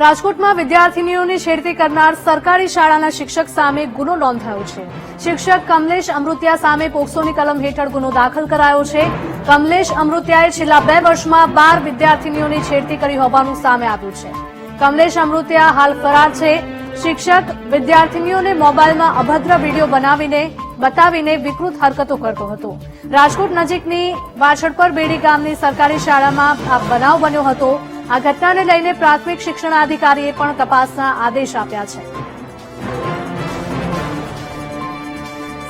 રાજકોટમાં વિદ્યાર્થીનીઓની છેડતી કરનાર સરકારી શાળાના શિક્ષક સામે ગુનો નોંધાયો છે. શિક્ષક કમલેશ અમૃતિયા સામે પોક્સોની કલમ હેઠળ ગુનો દાખલ કરાયો છે. કમલેશ અમૃતિયાએ છેલ્લા બે વર્ષમાં બાર વિદ્યાર્થીનીઓની છેડતી કરી હોવાનું સામે આવ્યું છે. કમલેશ અમૃતિયા હાલ ફરાર છે. શિક્ષક વિદ્યાર્થીનીઓને મોબાઈલમાં અભદ્ર વીડિયો બનાવીને, બતાવીને વિકૃત હરકતો કરતો હતો. રાજકોટ નજીકની વાછડપર બેડી ગામની સરકારી શાળામાં આ બનાવ બન્યો હતો. આ ઘટનાને લઈને પ્રાથમિક શિક્ષણાધિકારીએ પણ તપાસના આદેશ આપ્યા છે.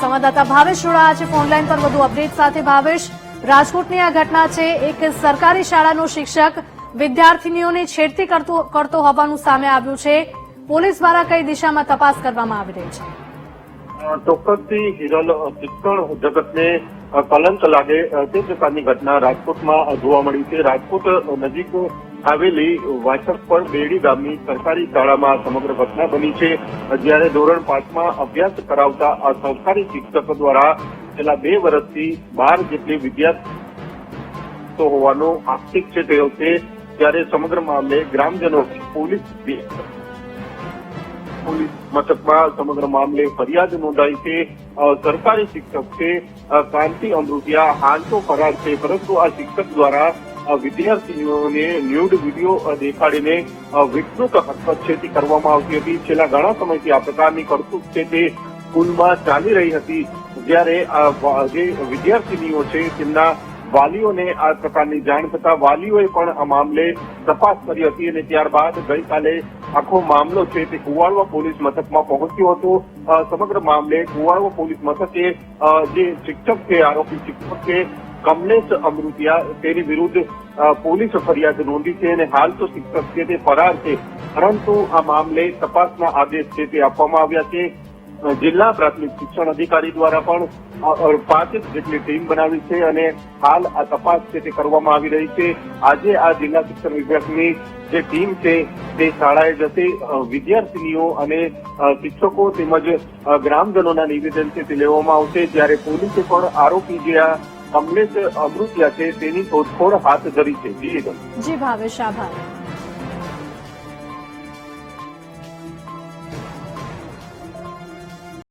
સંવાદદાતા ભાવેશ જોડાયા છે ફોનલાઈન પર વધુ અપડેટ સાથે. ભાવેશ, રાજકોટની આ ઘટના છે. એક સરકારી શાળાનો શિક્ષક વિદ્યાર્થીનીઓને છેડતી કરતો હોવાનું સામે આવ્યું છે. પોલીસ દ્વારા કઈ દિશામાં તપાસ કરવામાં આવી રહી છે? ચોક્કસથી હિરલ શિક્ષણ જગતને કલંક લાગે તે પ્રકારની ઘટના રાજકોટમાં જોવા મળી છે. રાજકોટ નજીક આવેલી વાછક પણ બેડી ગામની સરકારી શાળામાં સમગ્ર ઘટના બની છે. જ્યારે ધોરણ પાંચમાં અભ્યાસ કરાવતા આ સરકારી શિક્ષક દ્વારા છેલ્લા બે વર્ષથી બાર જેટલી વિદ્યાર્થીઓ હોવાનો આક્ષેપ છે થયો છે. ત્યારે સમગ્ર મામલે ગ્રામજનો પોલીસ પોલીસ મથકમાં સમગ્ર મામલે ફરિયાદ નોંધાઈ છે. સરકારી શિક્ષક છે. કાંતિ અમૃતિયા હાલ તો ફરાર છે, પરંતુ આ શિક્ષક દ્વારા વિદ્યાર્થીઓને ન્યૂડ વીડિયો દેખાડીને વિકૃત હસ્તક્ષેપી કરવામાં આવતી હતી. છેલ્લા ઘણા સમયથી આ પ્રકારની કરતૂત છે તે સ્કૂલમાં ચાલી રહી હતી. જ્યારે જે વિદ્યાર્થીનીઓ છે, તેમના વાલીઓને આ પ્રકારની જાણ થતા વાલીઓએ પણ આ મામલે તપાસ કરી હતી અને ત્યારબાદ ગઈકાલે આખો મામલો છે તે કુવાડવા પોલીસ મથકમાં પહોંચ્યો હતો. સમગ્ર મામલે કુવાડવા પોલીસ મથકે જે શિક્ષક છે, આરોપી શિક્ષક છે કમલેશ અમૃતિયા તેની વિરુદ્ધ પોલીસ ફરિયાદ નોંધી છે અને હાલ તો શિક્ષક છે તે ફરાર છે. પરંતુ આ મામલે તપાસના આદેશ છે તે આપવામાં આવ્યા છે. જિલ્લા પ્રાથમિક શિક્ષણ અધિકારી દ્વારા પણ અ, જેટલી ટીમ બનાવી છે અને હાલ આ તપાસ છે તે કરવામાં આવી રહી છે. આજે આ જિલ્લા શિક્ષણ વિભાગની જે ટીમ છે તે શાળાએ જશે. વિદ્યાર્થીનીઓ અને શિક્ષકો તેમજ ગ્રામજનોના નિવેદન છે તે લેવામાં આવશે. જ્યારે પોલીસે પણ આરોપી જે આ કમલેશ અમૃતિયા છે તેની શોધખોળ હાથ ધરી છે. જી ભાવેશ આભાર.